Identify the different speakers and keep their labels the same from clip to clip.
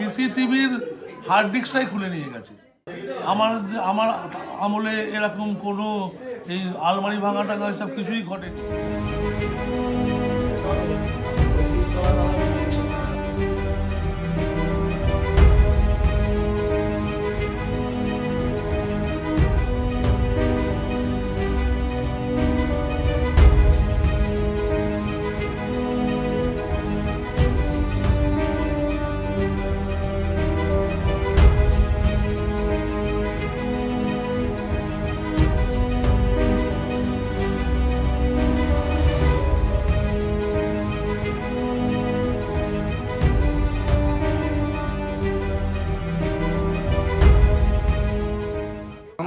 Speaker 1: সিসিটিভির hard ডিস্কটাই খুলে নিয়ে গেছে। আমার আমার আমলে এরকম কোনো এই আলমারি ভাঙা টাঙা সব কিছুই ঘটেনি।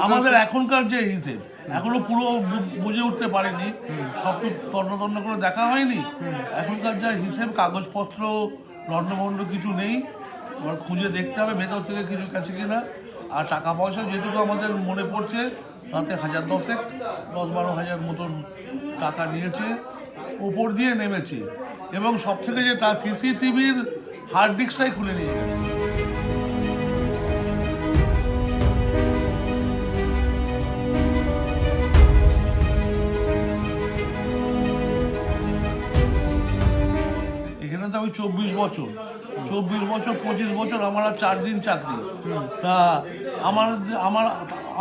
Speaker 1: আমাদের এখনকার যে হিসেব এখনও পুরো বুঝে উঠতে পারেনি। সব তো তন্ন তন্ন করে দেখা হয়নি। এখনকার যা হিসেব কাগজপত্র লণ্ডভণ্ড কিছু নেই। এবার খুঁজে দেখতে হবে ভেতর থেকে কিছু গেছে কিনা। আর টাকা পয়সা যেটুকু আমাদের মনে পড়ছে তাতে হাজার দশেক দশ বারো হাজার মতন টাকা নিয়েছে। ওপর দিয়ে নেমেছে। এবং সব থেকে যেটা সিসিটিভির হার্ড ডিস্কটাই খুলে নিয়ে গেছে। তো আমি চব্বিশ বছর চব্বিশ বছর পঁচিশ বছর আমার আর চার দিন চাকরি। তা আমার আমার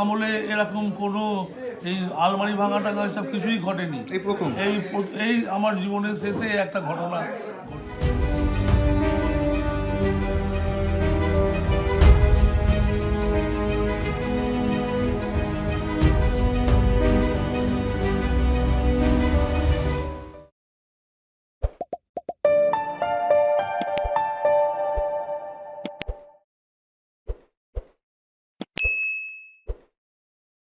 Speaker 1: আমলে এরকম কোনো এই আলমারি ভাঙা টাঙা সব কিছুই ঘটেনি।
Speaker 2: এই প্রথম?
Speaker 1: এই এই আমার জীবনের শেষে একটা ঘটনা